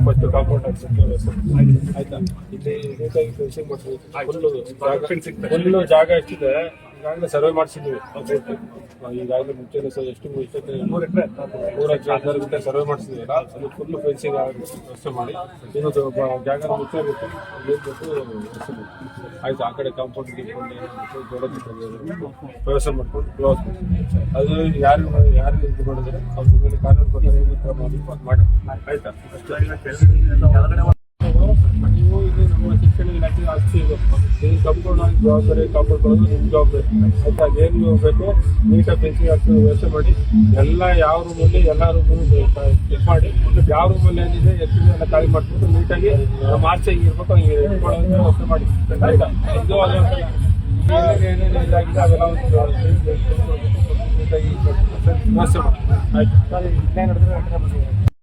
First compound ಆಯ್ತಾ ಇಲ್ಲಿ ನೀಟಾಗಿ ಫೆನ್ಸಿಂಗ್ ಮಾಡ್ತೀವಿ ಫುಲ್ಲು ಜಾಗ ಎಷ್ಟಿದೆ ಈಗಾಗಲೇ ಸರ್ವೆ ಮಾಡಿಸಿದ್ವಿ ಈಗಾಗಲೇ ಮುಂಚೆನೆ ಸರ್ ಎಷ್ಟು ಮೂರು ಎಕರೆ ಮೂರು ಎಕರೆ ಹದಿನಾರು ಗಂಟೆ ಸರ್ವೆ ಮಾಡಿಸಿದ್ವಿ ಅದು ಫುಲ್ ಫೆನ್ಸಿಂಗ್ ವ್ಯವಸ್ಥೆ ಮಾಡಿ. ಇನ್ನೊಂದು ಸ್ವಲ್ಪ ಜಾಗ ವ್ಯವಸ್ಥೆ ಮಾಡಿ ಆಯ್ತು ಆ ಕಡೆ ಕಾಂಪೌಂಡ್ ವ್ಯವಸ್ಥೆ ಮಾಡ್ಕೊಂಡು ಕ್ಲೋಸ್ ಅದು ಯಾರು ಯಾರು ಇದು ಮಾಡಿದ್ರೆ ಅವ್ರ ಮೇಲೆ ಕಾನೂನು ಪ್ರಕಾರ ಏನು ಕ್ರಮ ಮಾಡಿ ಆಯ್ತಾ? ನೀವು ಇದು ನಮ್ಮ ಶಿಕ್ಷಣ ನೀವು ಆಗಿ ಜವಾಬ್ದಾರಿ ಕಾಪಾಡ್ಕೊಳ್ಳೋದು ನಿಮ್ಮ ಜವಾಬ್ದಾರಿ ಆಯ್ತಾ? ಏನು ಬೇಕು? ನೀಟಾಗಿ ಫೆನ್ಸಿಂಗ್ ಹಾಕಿ ವ್ಯವಸ್ಥೆ ಮಾಡಿ. ಎಲ್ಲ ಯಾವ ರೂಮಲ್ಲಿ ಎಲ್ಲ ರೂಮು ಚೆಕ್ ಮಾಡಿ. ಯಾವ ರೂಮಲ್ಲಿ ಏನಿದೆ ಎಷ್ಟಿದೆ ಎಲ್ಲ ಖಾಲಿ ಮಾಡ್ಕೊಂಡು ನೀಟಾಗಿ ಮಾರ್ಚ್ ಹಿಂಗೆ ಇರ್ಬೇಕು. ಹಂಗೆ ಇಟ್ಕೊಳ್ಳೋದು ವ್ಯವಸ್ಥೆ ಮಾಡಿ. ಆಯ್ತಾ? ಏನೇನು ಇದಾಗಿದೆ, ಅವೆಲ್ಲ ಒಂದು ನೀಟಾಗಿ ವ್ಯವಸ್ಥೆ ಮಾಡಿ. ಆಯ್ತು?